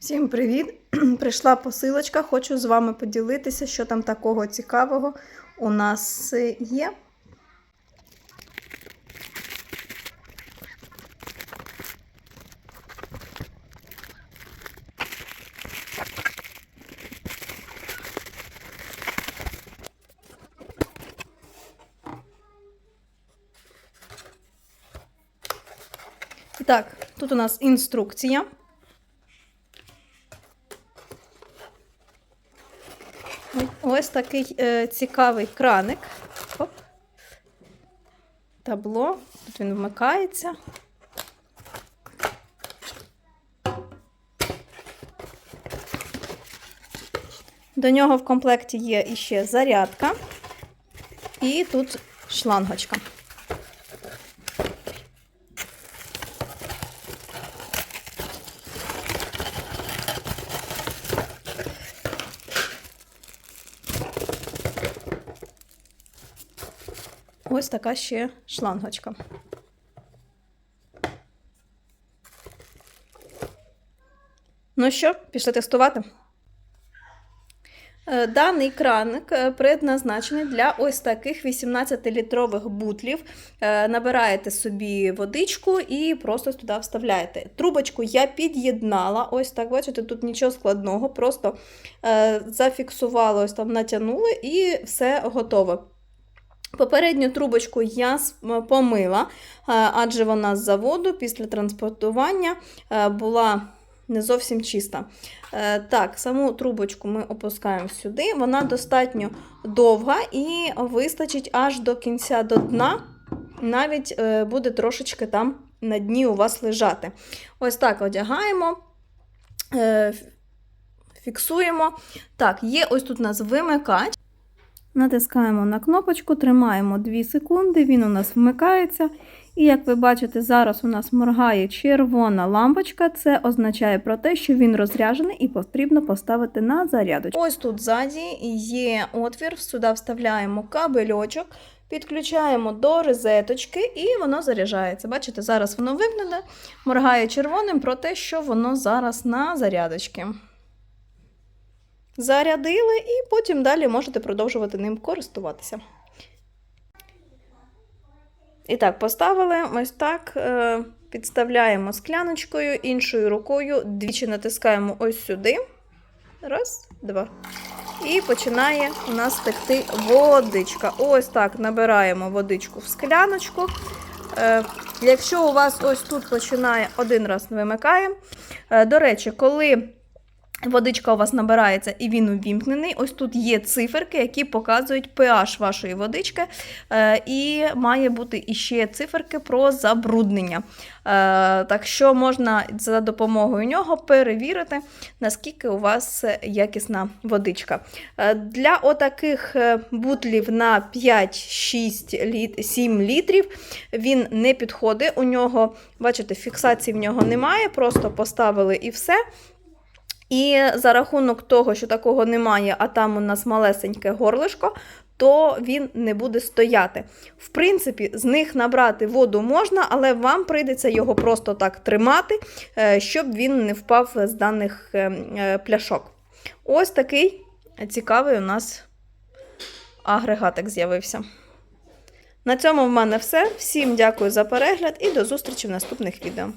Всім привіт! Прийшла посилочка. Хочу з вами поділитися, що там такого цікавого у нас є. Так, тут у нас інструкція. Ось такий е, цікавий краник. Оп. Табло. Тут він вмикається. До нього в комплекті є іще зарядка. І тут шлангочка. Ось така ще шлангочка. Ну що, пішли тестувати? Е, Даний краник е, предназначений для ось таких 18-літрових бутлів. Е, Набираєте собі водичку і просто туди вставляєте. Трубочку я під'єднала, ось так, бачите, тут нічого складного, просто зафіксувала, ось там натягнули і все готове. Попередню трубочку я помила, е, адже вона з заводу після транспортування е, була не зовсім чиста. Е, Так, саму трубочку ми опускаємо сюди. Вона достатньо довга і вистачить аж до кінця до дна. Навіть буде трошечки там на дні у вас лежати. Ось так одягаємо, фіксуємо. Так, є ось тут у нас вимикач. Натискаємо на кнопочку, тримаємо 2 секунди, він у нас вмикається. І як ви бачите, зараз у нас моргає червона лампочка. Це означає про те, що він розряджений і потрібно поставити на зарядочку. Ось тут ззаді є отвір, сюди вставляємо кабельочок, підключаємо до розеточки і воно заряджається. Бачите, зараз воно вимкнене, моргає червоним про те, що воно зараз на зарядочці. Зарядили, і потім далі можете продовжувати ним користуватися. І так, поставили ось так. е, Підставляємо скляночкою, іншою рукою, двічі натискаємо ось сюди. Раз, два. І починає у нас текти водичка. Ось так набираємо водичку в скляночку. Е, Якщо у вас ось тут починає один раз вимикаємо. Е, До речі, коли водичка у вас набирається і він увімкнений, ось тут є циферки, які показують pH вашої водички. Е, І має бути іще циферки про забруднення. Е, Так що можна за допомогою нього перевірити, наскільки у вас якісна водичка. Е, Для отаких бутлів на 5-6 літ, 7 літрів він не підходить. У нього, бачите, фіксації в нього немає, просто поставили і все. І за рахунок того, що такого немає, а там у нас малесеньке горлишко, то він не буде стояти. В принципі, з них набрати воду можна, але вам прийдеться його просто так тримати, е, щоб він не впав з даних е, е, пляшок. Ось такий цікавий у нас агрегатик з'явився. На цьому в мене все. Всім дякую за перегляд і до зустрічі в наступних відео.